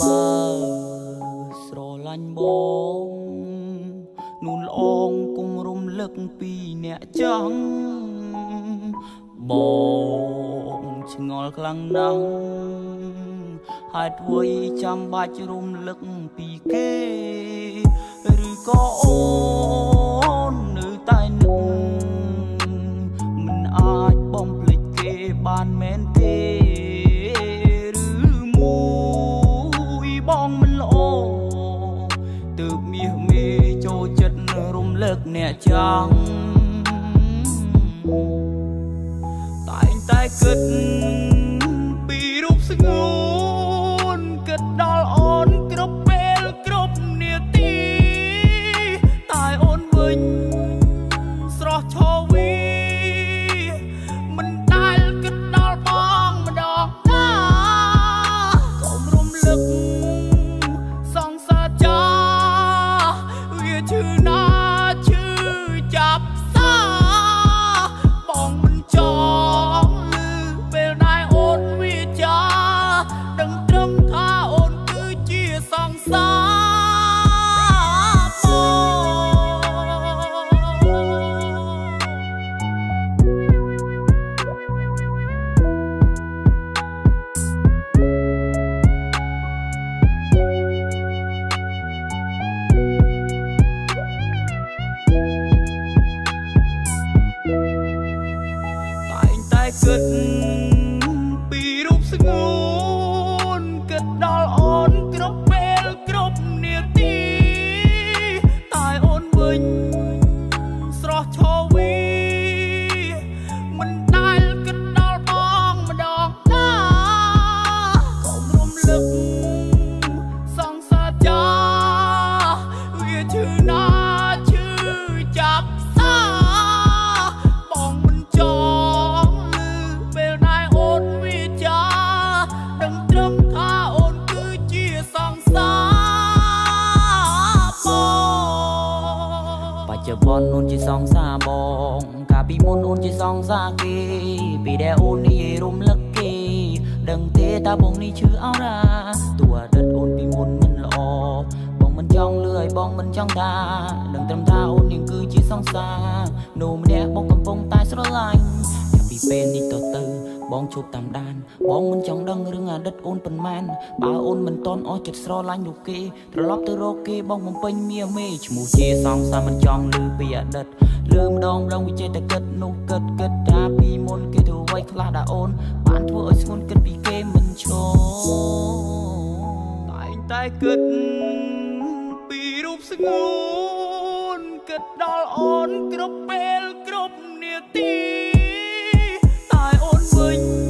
បើស្រឡាញ់បងនួនល្អងគុំរំលឹកពីអ្នកចាំបងឆ្ងល់ខ្លាំងណាស់ហេតុអ្វីចាំបាច់រំលឹកពីគេ ឬក៏អូននៅតែនឹង រំលឹកអ្នកចង់តែងតែគិតពីរូបស្ងួ គិតពីរូបស្ងួ ច្ចុប្បន្នអូនជាសង្សារបងកាលពីមុនអូនជាសង្សារគេ ពីដែលអូននិយាយរំលឹកគេ ដឹងទេតាបងនេះឈឺអរ៉ាតួអតីតអូនពីមុនមិនល្អបងមិនចង់លឺឲ្យបងមិនចង់ថាដឹងត្រឹមថាអូននាងគឺជាសង្សារនោះម្នាក់បងកំពុងតែស្រឡាញ់ចាប់ពីពេលនេះតទៅ បងជួបតាមដាន បងមិនចង់ដឹងរឿងអតីតអូនប៉ុន្មានបើអូនមិនតន់អស់ចិត្តស្រឡាញ់នោះគេត្រឡប់ទៅរកគេបងបំពេញមាមេឈ្មោះជាសង្សារមិនចង់ឮពីអតីតលឺម្ដងម្ដងវិចេតតែគិតនោះគិតគិតថាពីមុនគេធ្វើអ្វីខ្លះដែរអូនបានធ្វើឲ្យស្ងួនគិតពីគេមិនឈរតែងតែគិតពីរូបស្ងួនគិតដល់អូនគ្រប់ xinh